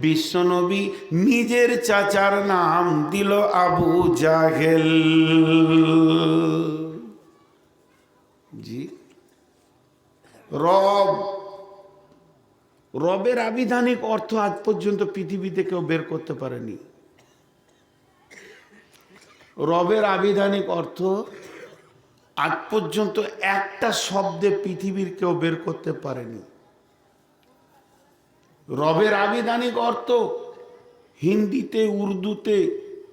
বিশ্বনবী নিজের চাচার নাম দিল আবু জাহেল। জি। রব। রবের আবিধানিক অর্থ আজ পর্যন্ত পৃথিবীতে কেউ বের করতে পারেনি। রবের আবিধানিক অর্থ আজ পর্যন্ত একটা শব্দে পৃথিবীর কেউ বের করতে পারেনি। রবের আবিধানিক অর্থ হিন্দিতে, উর্দুতে,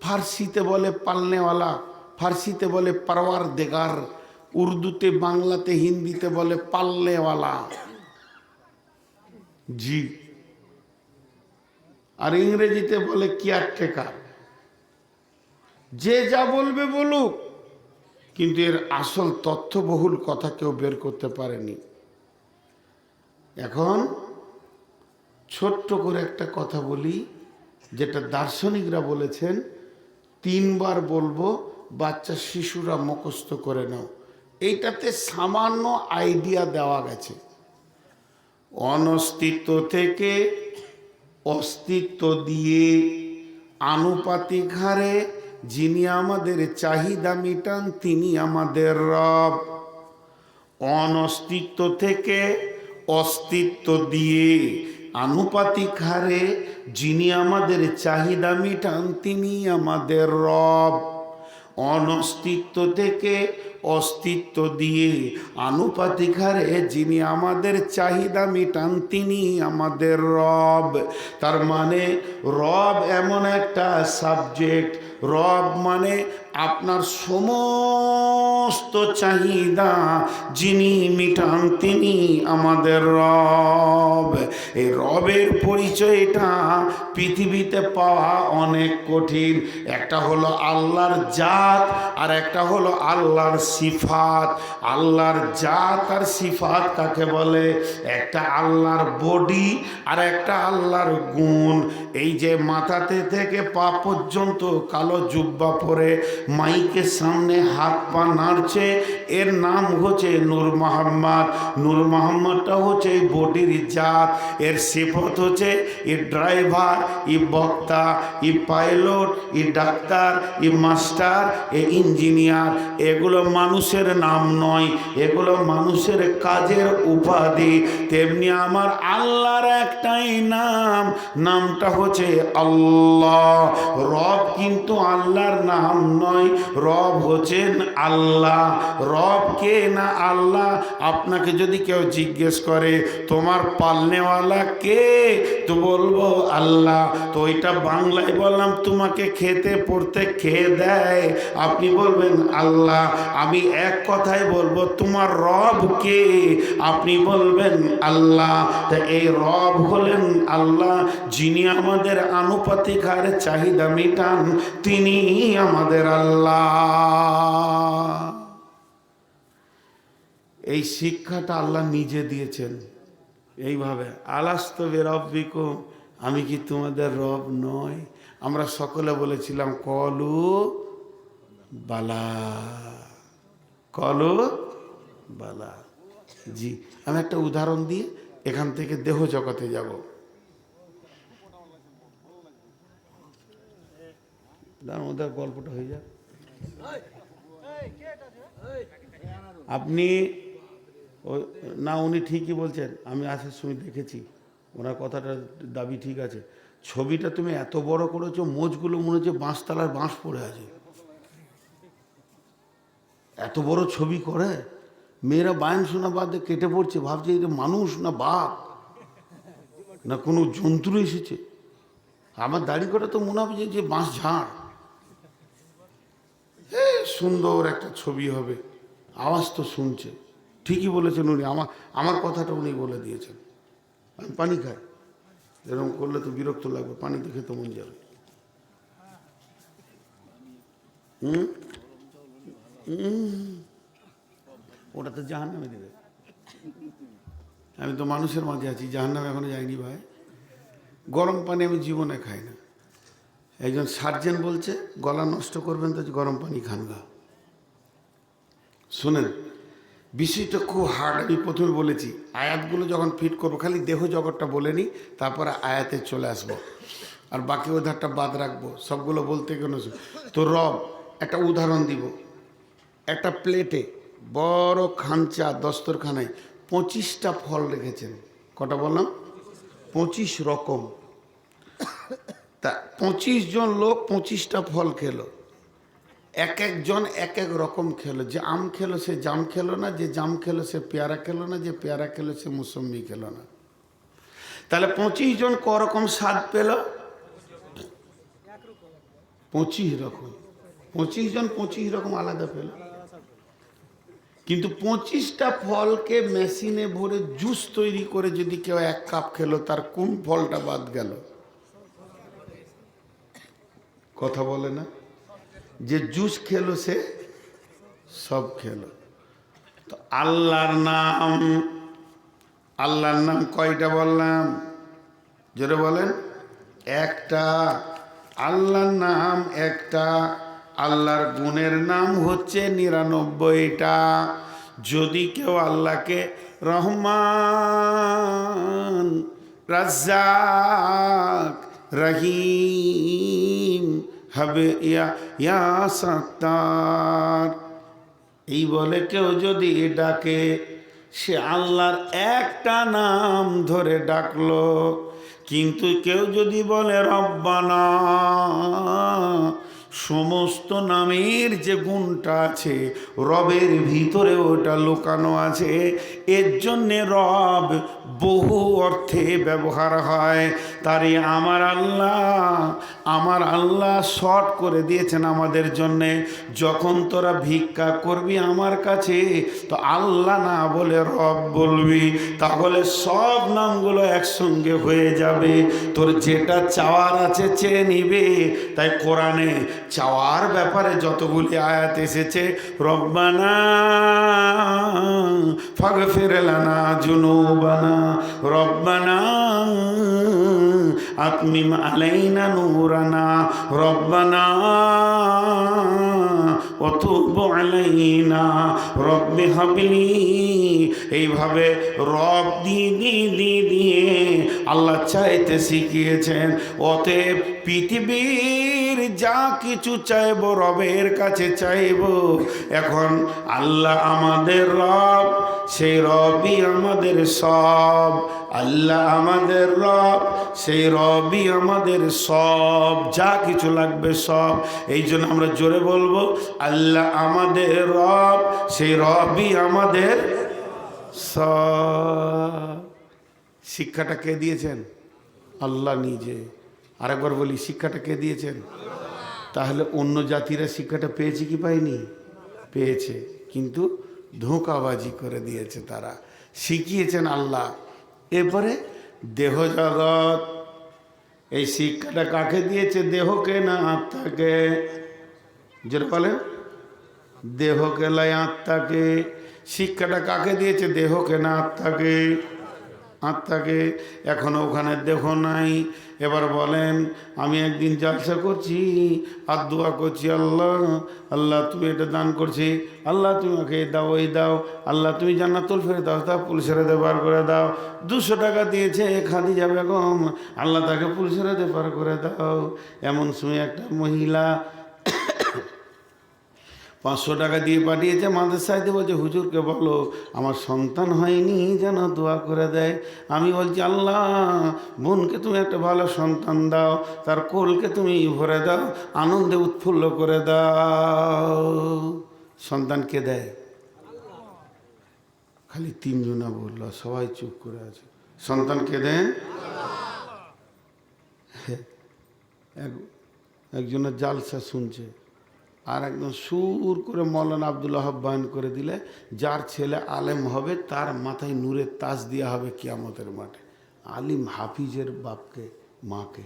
ফার্সিতে বলে পালনেওয়ালা, ফার্সিতে বলে পারওয়ার দেগার উর্দুতে, বাংলাতে, হিন্দিতে বলে পাল্লেওয়ালা জি। আর ইংরেজিতে বলে কেয়ারটেকার। যে যা বলবে বলুক, কিন্তু এর আসল তথ্যবহুল কথা কেউ বের করতে পারেনি। এখন ছোট্ট করে একটা কথা বলি, যেটা দার্শনিকরা বলেছেন, তিনবার বলব, বাচ্চা শিশুরা মুখস্থ করে নাও। এইটাতে সামান্য আইডিয়া দেওয়া গেছে। অনস্তিত্ব থেকে অস্তিত্ব দিয়ে আনুপাতিক হারে যিনি আমাদের চাহিদা মিটান, তিনি আমাদের রব। অনস্তিত্ব থেকে অস্তিত্ব দিয়ে আনুপাতিক হারে যিনি আমাদের চাহিদা মিটান, তিনি আমাদের রব। অনস্তিত্ব থেকে অস্তিত্ব দিয়ে আনুপাতিক হারে যিনি আমাদের চাহিদা মিটান, তিনি আমাদের রব। তার মানে রব এমন একটা সাবজেক্ট রব মানে আপনার সমস্ত চাহিদা যিনি মিটান তিনি আমাদের রব। এই রবের পরিচয়টা পৃথিবীতে পাওয়া অনেক কঠিন। একটা হলো আল্লাহর জাত আর একটা হলো আল্লাহর সিফাত। আল্লাহর জাত আর সিফাত কাকে বলে? একটা আল্লাহর বডি আর একটা আল্লাহর গুণ। এই যে মাথাতে থেকে পা পর্যন্ত কালো জুব্বা পরে মাইকের সামনে হাত পা নাড়ছে। এর নাম হচ্ছে নূর মোহাম্মদ নূর মোহাম্মদটা হচ্ছে বডির জাত। এর সিফত হচ্ছে ই ড্রাইভার, ই বক্তা, ই পাইলট, ই ডাক্তার, ই মাস্টার, এ ইঞ্জিনিয়ার। এগুলো মানুষের নাম নয়, এগুলো মানুষের কাজের উপাধি। তেমনি আমার আল্লাহর একটাই নাম, নামটা হচ্ছে আল্লাহ। রব কিন্তু আল্লাহর নাম নয়, রব হচ্ছেন আল্লাহ। রব কে না আল্লাহ? আপনাকে যদি কেউ জিজ্ঞেস করে, তোমার পালনেওয়ালা কে? তো বলব, আল্লাহ। তো ওইটা বাংলায় বললাম, তোমাকে খেতে, পড়তে খেয়ে দেয়? আপনি বলবেন, আল্লাহ। আমি এক কথায় বলব, তোমার রব কে? আপনি বলবেন, আল্লাহ। তা এই রব হলেন আল্লাহ, যিনি আমাদের আনুপাতিক হারে চাহিদা মেটান। তিনি আমাদের আল্লাহ। এই শিক্ষাটা আল্লাহ নিজে দিয়েছেন। এইভাবে, আলাস্ত বেরব্বিকুম আমি কি তোমাদের রব নয় আমরা সকলে বলেছিলাম, কলু বালা। কলু বালা। জি, আমি একটা উদাহরণ দিয়ে এখান থেকে দেহ জগতে যাব। দাঁড়ান, ওদের গল্পটা হয়ে যাক। আপনি না উনি ঠিকই বলছেন আমি আসার সময় দেখেছি ওনার কথাটা দাবি ঠিক আছে। ছবিটা তুমি এত বড় করেছ মোজগুলো মনে হচ্ছে বাঁশতলার বাঁশ পড়ে আছে। এত বড় ছবি করে মেয়েরা বায়ন শোনা বাদে কেটে পড়ছে ভাবছে এটা মানুষ না বাঘ না কোনো জন্তু এসেছে। আমার দাড়ি করা তো মনে হবে যে- বাঁশ ঝাড়। সুন্দর একটা ছবি হবে। আওয়াজ তো শুনছে। ঠিকই বলেছেন উনি। আমার আমার কথাটা উনি বলে দিয়েছেন। আমি পানি খাই। এরকম করলে তো বিরক্ত লাগবে। পানি দেখে তো মন যাবে। ওটা তো জাহান নামে দেবে। আমি তো মানুষের মাঝে আছি। জাহান নামে এখনও যাইনি ভাই। গরম পানি আমি জীবনে খাই না। একজন সার্জেন বলছে, গলা নষ্ট করবেন তো গরম পানি খান গা। শোনেন, বিষয়টা খুব হার্ড আমি প্রথমে বলেছি, আয়াতগুলো যখন ফিট করব, খালি দেহ জগৎটা বলে নিই তারপরে আয়াতে চলে আসব। আর বাকি উদাহরণটা বাদ রাখব, সবগুলো বলতে গেলে তো রব, একটা উদাহরণ দিব। একটা প্লেটে বড় খাঞ্চা দস্তরখানায় পঁচিশটা ফল রেখেছেন। কটা বললাম? পঁচিশ রকম। তা পঁচিশ জন লোক পঁচিশটা ফল খেলো। এক একজন এক এক রকম খেলো। যে আম খেলো সে জাম খেলো না, যে জাম খেলো সে পেয়ারা খেলো না, যে পেয়ারা খেলো সে মুসম্বি খেলো না। তাহলে পঁচিশ জন করকম স্বাদ পেল? পঁচিশ রকম। পঁচিশ জন পঁচিশ রকম আলাদা পেল। কিন্তু পঁচিশটা ফলকে মেশিনে ভরে জুস তৈরি করে যদি কেউ এক কাপ খেলো, তার কোন ফলটা বাদ গেল? কথা বলে না। যে জুস খেলো সে, সব খেলো। তো আল্লাহর নাম আল্লাহর নাম কয়টা বললাম? জোরে বলেন। একটা। আল্লাহর নাম একটা। আল্লাহর গুণের নাম হচ্ছে নিরানব্বইটা। যদি কেউ আল্লাহকে রহমান, রাজ্জাক রহিম, হবে ইয়া সত্তার। এই বলে কেউ যদি ডাকে, সে আল্লাহর একটা নাম ধরে ডাকলো। কিন্তু কেউ যদি বলে, রব্বানা সমস্ত নামের যে গুণটা আছে, রবের ভিতরে ওটা লুকানো আছে। এর জন্যে রব বহু অর্থে ব্যবহার হয়। তারই আমার আল্লাহ আমার আল্লাহ শর্ট করে দিয়েছেন আমাদের জন্যে। যখন তোরা ভিক্ষা করবি আমার কাছে, তো আল্লাহ না বলে রব বলবি। তাহলে সব নামগুলো একসঙ্গে হয়ে যাবে। তোর যেটা চাওয়ার আছে চেয়ে নিবে। তাই কোরআনে চাওয়ার ব্যাপারে যতগুলি আয়াত এসেছে, রব্বানা ফাগফির লানা জুনুবানা রব্বানা আতমিম আলাইনা নূরানা, রব্বানা অতুব আলাইনা, রব্বে হাবলি। এইভাবে রব দিয়ে দিয়ে দিয়ে আল্লাহ চাইতে শিখিয়েছেন, অতএব পৃথিবীর যা কিছু চাইব রবের কাছে চাইব। এখন আল্লাহ আমাদের রব, সেই রবই আমাদের সব। আল্লাহ আমাদের রব, সেই রবই আমাদের সব। যা কিছু লাগবে সব। এই জন্য আমরা জোরে বলব, আল্লাহ আমাদের রব, সেই রবই আমাদের সব। শিক্ষাটা কে দিয়েছেন? আল্লাহ নিজে। আরেকবার বলি, শিক্ষাটা কে দিয়েছেন? তাহলে অন্য জাতিরা শিক্ষাটা পেয়েছে কি পায়নি? পেয়েছে। কিন্তু ধোঁকাবাজি করে দিয়েছে তারা। শিখিয়েছেন আল্লাহ। এরপরে দেহ জগৎ এই শিক্ষাটা কাকে দিয়েছে? দেহকে না আত্মাকে? যেটা বলেন। দেহকে লয় আত্মাকে। শিক্ষাটা কাকে দিয়েছে? দেহকে না আত্মাকে। আত্মাকে এখনও ওখানে দেহ নাই। এবার বলেন, আমি একদিন জালসা করছি আর দোয়া করছি, আল্লাহ আল্লাহ তুমি এটা দান করছি, আল্লাহ তুমি ওকে দাও ওই দাও, আল্লাহ তুমি জান্নাতুল ফেরে দাও তা পুলিশের বার করে দাও। দুশো টাকা দিয়েছে খাদিজা বেগম আল্লাহ তাকে পুলিশের পার করে দাও। এমন সময় একটা মহিলা পাঁচশো টাকা দিয়ে পাঠিয়েছে, মাদ্রাসায় দিয়ে বলছে হুজুরকে বলো, আমার সন্তান হয়নি, যেন দোয়া করে দেয়। আমি বলছি, আল্লাহ, বোনকে তুমি একটা ভালো সন্তান দাও, তার কোলকে তুমি ভরে দাও, আনন্দে উৎফুল্ল করে দাও। সন্তানকে দেয়? খালি তিনজনা বলল, সবাই চুপ করে আছে। সন্তানকে এক, একজনের জালসা শুনছে। আর একদম সুর করে মৌলানা আবদুল্লাহ বয়ান করে দিলে, যার ছেলে আলেম হবে, তার মাথায় নূরের তাজ দেওয়া হবে কিয়ামতের মাঠে। আলিম হাফিজের বাপকে, মাকে।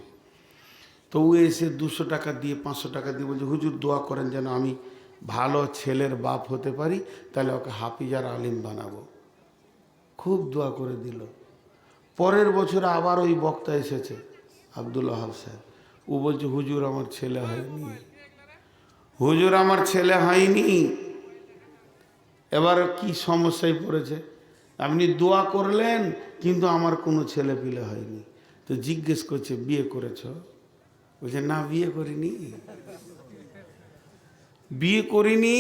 তো ও এসে দুশো টাকা দিয়ে, পাঁচশো টাকা দিয়ে বলছে, হুজুর, দোয়া করেন যেন আমি ভালো ছেলের বাপ হতে পারি, তাহলে ওকে হাফিজ আর আলিম বানাবো। খুব দোয়া করে দিল। পরের বছর আবার ওই বক্তা এসেছে আবদুল্লাহ সাহেব। ও বলছে, হুজুর, আমার ছেলে হয়নি। হুজুর আমার ছেলে হয়নি। এবার কি সমস্যায় পড়েছে? আপনি দোয়া করলেন, কিন্তু আমার কোনো ছেলে পিলে হয়নি। তো জিজ্ঞেস করছে, বিয়ে করেছ? বলছে, না, বিয়ে করিনি। বিয়ে করিনি?